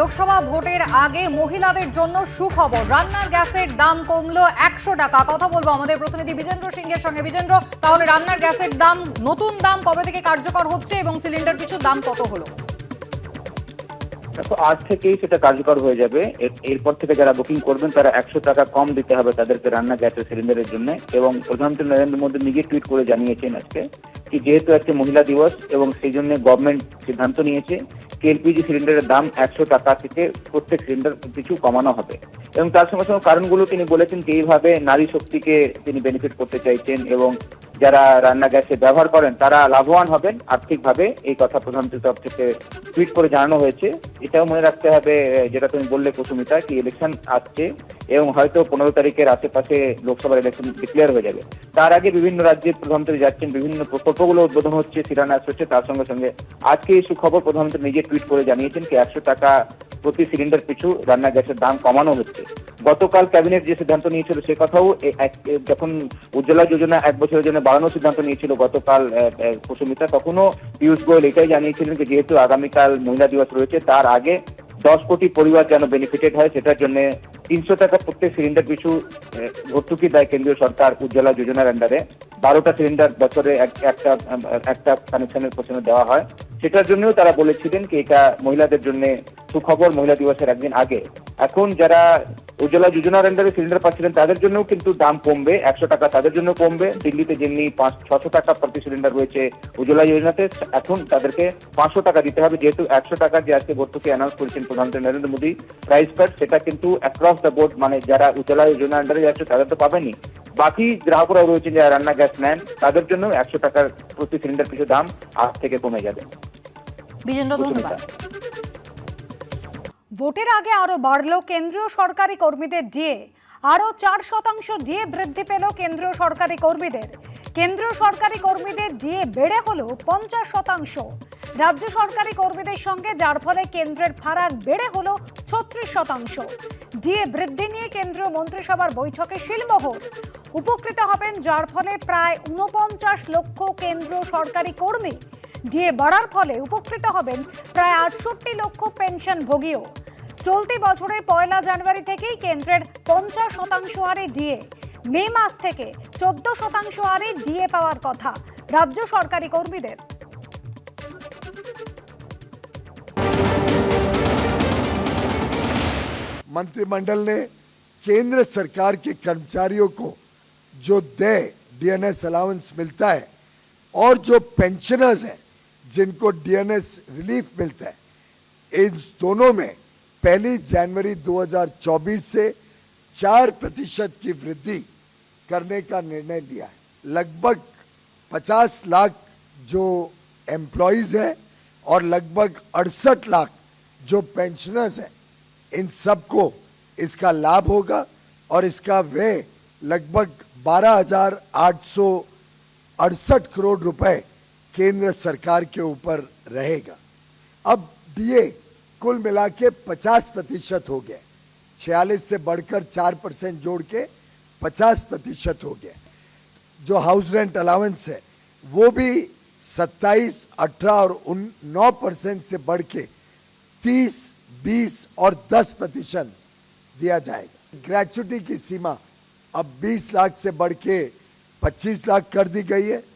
লোকসভা ভোটের আগে মহিলাদের জন্য সুখবর। রান্নার গ্যাসের দাম কমলো একশো টাকা। কথা বলব আমাদের প্রতিনিধি বিজেন্দ্র সিংহের সঙ্গে। বিজেন্দ্র, তাহলে রান্নার গ্যাসের দাম, নতুন দাম কবে থেকে কার্যকর হচ্ছে এবং সিলিন্ডার পিছু দাম কত হলো? দেখো, আজ থেকেই সেটা কার্যকর হয়ে যাবে। এর- এরপর থেকে যারা বুকিং করবেন, তারা একশো টাকা কম দিতে হবে তাদেরকে রান্না গ্যাসের সিলিন্ডারের জন্য। এবং প্রধানমন্ত্রী নরেন্দ্র মোদী নিজে টুইট করে জানিয়েছেন আজকে কি যেহেতু আজকে মহিলা দিবস এবং সেই জন্য গভর্নমেন্ট সিদ্ধান্ত নিয়েছে কি এলপিজি সিলিন্ডারের দাম একশো টাকা থেকে প্রত্যেক সিলিন্ডার কিছু কমানো হবে। এবং তার সঙ্গে সঙ্গে কারণগুলো তিনি বলেছেন যে এইভাবে নারী শক্তিকে তিনি বেনিফিট করতে চাইছেন এবং যারা রান্না গ্যাসে ব্যবহার করেন তারা লাভবান হবেন। আর্থিকভাবে এই কথা প্রধানমন্ত্রীর তরফ থেকে টুইট করে জানানো হয়েছে। এটাও মনে রাখতে হবে, যেটা তুমি বললে কুসুমিতা, কি ইলেকশন আসছে। এবং হয়তো পনেরো তারিখের আশেপাশে লোকসভার ইলেকশন ডিক্লেয়ার হয়ে যাবে। তার আগে বিভিন্ন রাজ্যে প্রধানমন্ত্রী যাচ্ছেন, বিভিন্ন প্রকল্পগুলো উদ্বোধন হচ্ছে, শিলান্যাস হচ্ছে, তার সঙ্গে সঙ্গে আজকে এই সুখবর প্রধানমন্ত্রী নিজে টুইট করে জানিয়েছেন কি একশো টাকা প্রতি সিলিন্ডার পিছু রান্না গ্যাসের দাম কমানো হচ্ছে। গতকাল ক্যাবিনেট যে সিদ্ধান্ত নিয়েছিল সে কথাও যখন উজ্জ্বলা যোজনা এক বছরের জন্য বাড়ানোর সিদ্ধান্ত নিয়েছিল গতকাল কুসুমিতা, তখনও পীয়ূষ গোয়েল এটাই জানিয়েছিলেন যে যেহেতু আগামীকাল মহিলা দিবস রয়েছে, তার আগে দশ কোটি পরিবার যেন বেনিফিটেড হয়, সেটার জন্য তিনশো টাকা প্রত্যেক সিলিন্ডার পিছু ভর্তুকি দেয় কেন্দ্রীয় সরকার উজ্জ্বলা যোজনার আন্ডারে বারোটা সিলিন্ডার বছরে এক- একটা একটা কানেকশনের পেছনে দেওয়া হয়। সেটার জন্যও তারা বলেছিলেন কি এটা মহিলাদের জন্য সুখবর, মহিলা দিবসের একদিন আগে। এখন যারা উজ্জ্বলা যোজনার আন্ডারে সিলিন্ডার পাচ্ছিলেন, তাদের জন্যও কিন্তু দাম কমবে, একশো টাকা তাদের জন্য কমবে। দিল্লিতে যেমনি পাঁচ, ছশো টাকা প্রতি সিলিন্ডার রয়েছে উজ্জ্বলা যোজনাতে, এখন তাদেরকে পাঁচশো টাকা দিতে হবে। যেহেতু একশো টাকা যে আজকে ভর্তুকি অ্যানাউন্স করেছেন প্রধানমন্ত্রী নরেন্দ্র মোদী প্রাইস কাট সেটা কিন্তু অ্যাক্রস দ্য বোর্ড মানে যারা উজ্জ্বলা যোজনার আন্ডারে যাচ্ছে তাদের তো পাবেনি। বাকি গ্রাহকরা রয়েছে যারা রান্না গ্যাস নেন, তাদের জন্য একশো টাকার প্রতি সিলিন্ডার পিছু দাম আজ থেকে কমে যাবে। বিজেন্দ্র ধন্যবাদ। ভোটের আগে আরও বাড়ল কেন্দ্রীয় সরকারি কর্মীদের ডিএ। আরও চার শতাংশ ডিএ বৃদ্ধি পেল কেন্দ্রীয় সরকারি কর্মীদের। কেন্দ্রীয় সরকারি কর্মীদের ডিএ বেড়ে হলো পঞ্চাশ শতাংশ। রাজ্য সরকারি কর্মীদের সঙ্গে যার ফলে কেন্দ্রের ফারাক বেড়ে হলো ছত্রিশ শতাংশ। ডিএ বৃদ্ধি নিয়ে কেন্দ্রীয় মন্ত্রিসভার বৈঠকে শিলমোহর। উপকৃত হবেন যার ফলে প্রায় ঊনপঞ্চাশ লক্ষ কেন্দ্রীয় সরকারি কর্মী। ডিএ বাড়ার ফলে উপকৃত হবেন প্রায় আটষট্টি লক্ষ পেনশনভোগীও চলতি বছরের পয়লা জানুয়ারি থেকেই কেন্দ্রের পঞ্চাশ শতাংশ হারে ডিএ মে মাস থেকে চোদ্দ শতাংশ হারে ডিএ পাওয়ার কথা রাজ্য সরকারি কর্মীদের मंत्रिमंडल ने केंद्र सरकार के कर्मचारियों को जो दे डीएनएस अलाउंस मिलता है और जो पेंशनर्स हैं जिनको डीएनएस रिलीफ मिलता है। इन दोनों में पहली जनवरी 2024 से चार प्रतिशत की वृद्धि करने का निर्णय लिया है। लगभग 50 लाख जो एम्प्लॉयज़ हैं और लगभग अड़सठ लाख जो पेंशनर्स हैं, इन सबको इसका लाभ होगा और इसका व्यय लगभग बारह हज़ार आठ सौ अड़सठ करोड़ रुपए केंद्र सरकार के ऊपर रहेगा। अब डीए कुल मिला के पचास प्रतिशत हो गया। छियालीस से बढ़कर चार परसेंट जोड़ के पचास प्रतिशत हो गया। जो हाउस रेंट अलाउंस है, वो भी सत्ताईस, अठारह और उन, नौ परसेंट से बढ़ के तीस, बीस और दस प्रतिशत दिया जाएगा। ग्रेचुटी की सीमा अब 20 लाख से बढ़ के 25 लाख कर दी गई है।